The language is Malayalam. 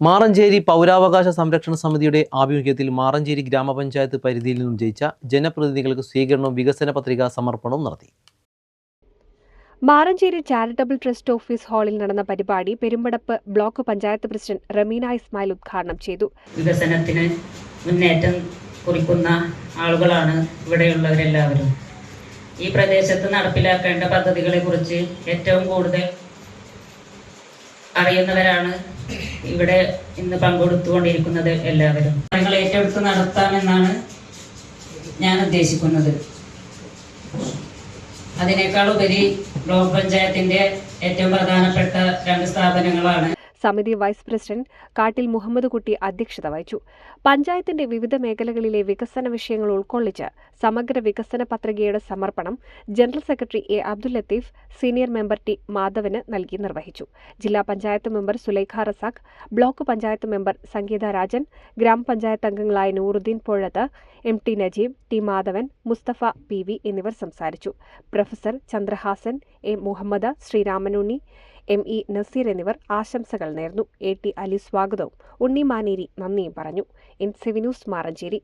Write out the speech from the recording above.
മാറഞ്ചേരി പൗരാവകാശ സംരക്ഷണ സമിതിയുടെ ആഭിമുഖ്യത്തിൽ മാറഞ്ചേരി ഗ്രാമപഞ്ചായത്ത് പരിധിയിൽ നിന്നും ജയിച്ച ജനപ്രതിനിധികൾക്ക് സ്വീകരണവും വികസന പത്രിക സമർപ്പണവും നടത്തി. മാറഞ്ചേരി ചാരിറ്റബിൾ ട്രസ്റ്റ് ഓഫീസ് ഹാളിൽ നടന്ന പരിപാടി പെരുമ്പടപ്പ് ബ്ലോക്ക് പഞ്ചായത്ത് പ്രസിഡന്റ് റമീന ഇസ്മായിൽ ഉദ്ഘാടനം ചെയ്തു. വികസനത്തിന് മുന്നേറ്റം കുറിക്കുന്ന ആളുകളാണ് ഇവിടെയുള്ളവരെല്ലാവരും. ഈ പ്രദേശത്ത് നടപ്പിലാക്കേണ്ട പദ്ധതികളെ കുറിച്ച് ഏറ്റവും കൂടുതൽ അറിയുന്നവരാണ് ഇവിടെ ഇന്ന് പങ്കെടുത്തുകൊണ്ടിരിക്കുന്നത് എല്ലാവരും. കാര്യങ്ങൾ ഏറ്റെടുത്ത് നടത്താമെന്നാണ് ഞാൻ ഉദ്ദേശിക്കുന്നത്. അതിനേക്കാൾ ഉപരി ബ്ലോക്ക് പഞ്ചായത്തിന്റെ ഏറ്റവും പ്രധാനപ്പെട്ട രണ്ട് സ്ഥാപനങ്ങളാണ് സമിതി വൈസ് പ്രസിഡന്റ് കാട്ടിൽ മുഹമ്മദ് കുട്ടി അധ്യക്ഷത വഹിച്ചു. പഞ്ചായത്തിന്റെ വിവിധ മേഖലകളിലെ വികസന വിഷയങ്ങൾ ഉൾക്കൊള്ളിച്ച് സമഗ്ര വികസന പത്രികയുടെ സമർപ്പണം general secretary A Abdul Latheef senior member T Madhavan നൽകി നിർവഹിച്ചു. ജില്ലാ panchayat member Sulaikha Razak block panchayat member Sangeetha Rajan ഗ്രാമപഞ്ചായത്ത് അംഗങ്ങളായ Nooruddeen Pozhath M T Najeeb T Madhavan Musthafa P V എന്നിവർ സംസാരിച്ചു. Professor Chandrahasan A Muhammad Sreeramanunni M E Naseer എന്നിവർ ആശംസകൾ നേർന്നു. എ ടി അലി സ്വാഗതവും. ഉണ്ണി മാനേരി നന്ദിയും പറഞ്ഞു. N news Maranchery.